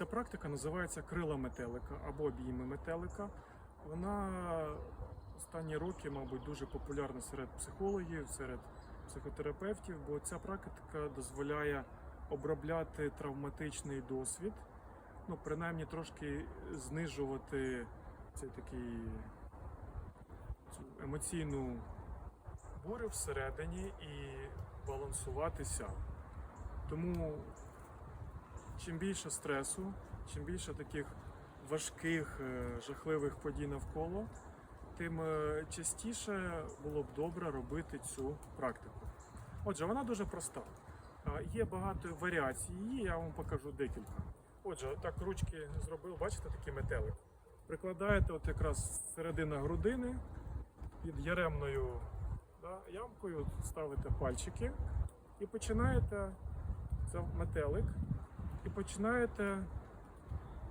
Ця практика називається крила метелика або обійми метелика. Вона останні роки, мабуть, дуже популярна серед психологів, серед психотерапевтів, бо ця практика дозволяє обробляти травматичний досвід, ну, принаймні трошки знижувати цей такий цю емоційну бурю всередині і балансуватися. Тому чим більше стресу, чим більше таких важких, е, жахливих подій навколо, тим е, частіше було б добре робити цю практику. Отже, вона дуже проста. Є багато варіацій її, я вам покажу декілька. Отже, так ручки зробив, бачите, такий метелик. Прикладаєте от якраз середина грудини під яремною да, ямкою, ставите пальчики і починаєте це метелик, і починаєте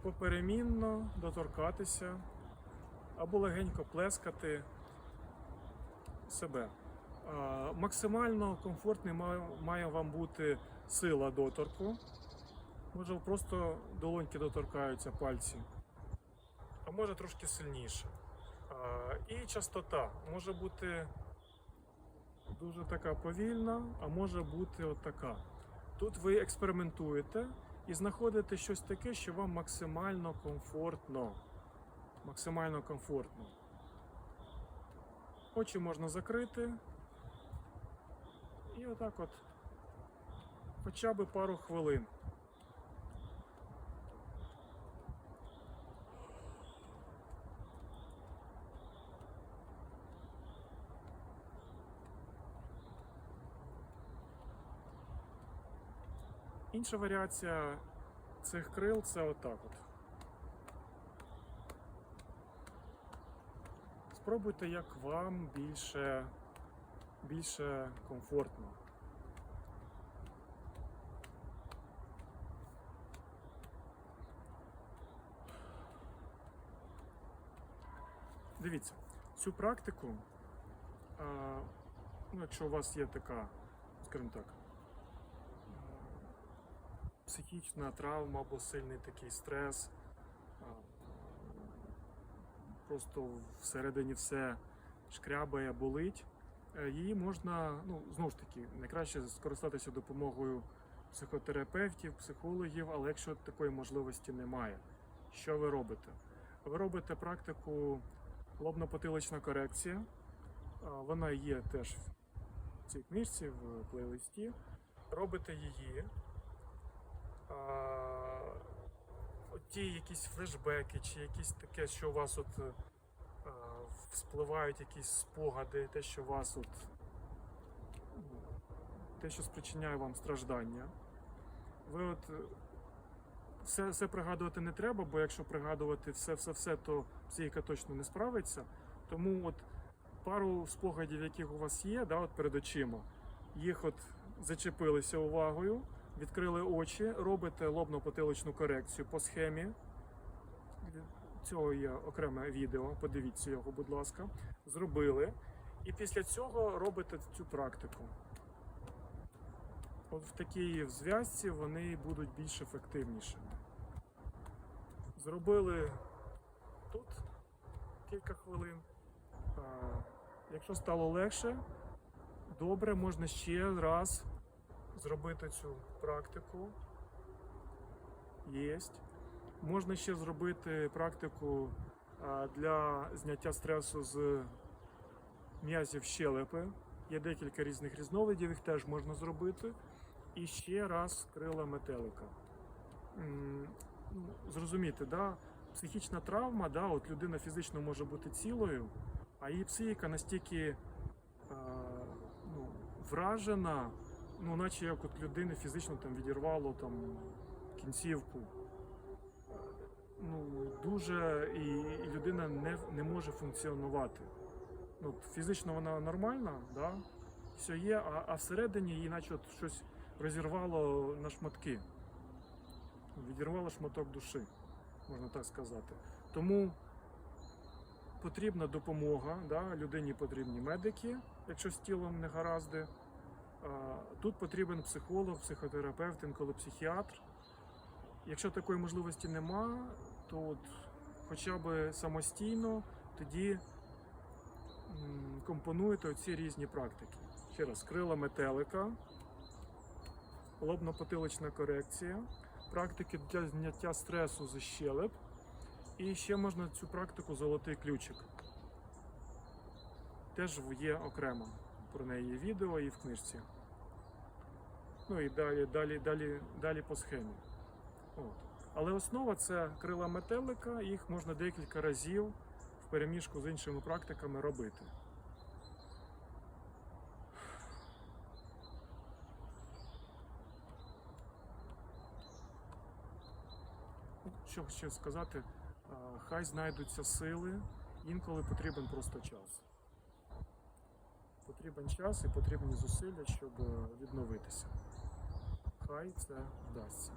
поперемінно доторкатися або легенько плескати себе. Максимально комфортний має, вам бути сила доторку. Може просто долоньки доторкаються пальці, а може трошки сильніше. І частота може бути дуже така повільна, а може бути от така. Тут ви експериментуєте і знаходити щось таке, що вам максимально комфортно. Максимально комфортно. Очі можна закрити. І отак от хоча б пару хвилин. Інша варіація цих крил це отак от. Спробуйте, як вам більше, більше комфортно. Дивіться, цю практику, ну, якщо у вас є така, скажімо так, психічна травма або сильний такий стрес, просто всередині все шкрябає, болить. е, Її можна, ну знову ж таки, найкраще скористатися допомогою психотерапевтів, психологів, але якщо такої можливості немає, що ви робите? Ви робите практику лобно-потилична корекція. Вона є теж в цій книжці, в плейлисті. Робите її. Ті якісь флешбеки, чи якісь таке, що у вас от е, вспливають якісь спогади, те, що вас от те, що спричиняє вам страждання. Ви от е, все, все пригадувати не треба, бо якщо пригадувати все, все, все, то психіка точно не справиться. Тому от пару спогадів, яких у вас є, да, от перед очима, їх от зачепилися увагою, відкрили очі, робите лобно-потиличну корекцію по схемі. Цього є окреме відео, подивіться його, будь ласка. Зробили. І після цього робите цю практику. От в такій зв'язці вони будуть більш ефективнішими. Зробили тут кілька хвилин. Якщо стало легше, добре, можна ще раз зробити цю практику. Єсть. Можна ще зробити практику для зняття стресу з м'язів щелепи. Є декілька різних різновидів, їх теж можна зробити. І ще раз крила метелика. Ну, зрозуміти, да? психічна травма, да, от людина фізично може бути цілою, а її психіка настільки е, ну, вражена, ну, наче як от людини фізично там відірвало там, кінцівку. Ну, дуже і людина не, не може функціонувати. Ну, фізично вона нормальна, да? все є, а, а всередині її наче от щось розірвало на шматки. Відірвало шматок душі, можна так сказати. Тому потрібна допомога, да? людині потрібні медики, якщо з тілом не гаразди. Тут потрібен психолог, психотерапевт, інколи психіатр. Якщо такої можливості нема, то от хоча б самостійно тоді компонуєте оці різні практики. Ще раз, крила метелика, лобно-потилична корекція, практики для зняття стресу зі щелеп. І ще можна цю практику золотий ключик. Теж є окремо. Про неї відео і в книжці. Ну і далі, далі, далі, далі по схемі. От. Але основа це крила метелика, їх можна декілька разів в переміжку з іншими практиками робити. Що ще сказати, хай знайдуться сили, інколи потрібен просто час. Потрібен час і потрібні зусилля, щоб е, відновитися. Хай це вдасться.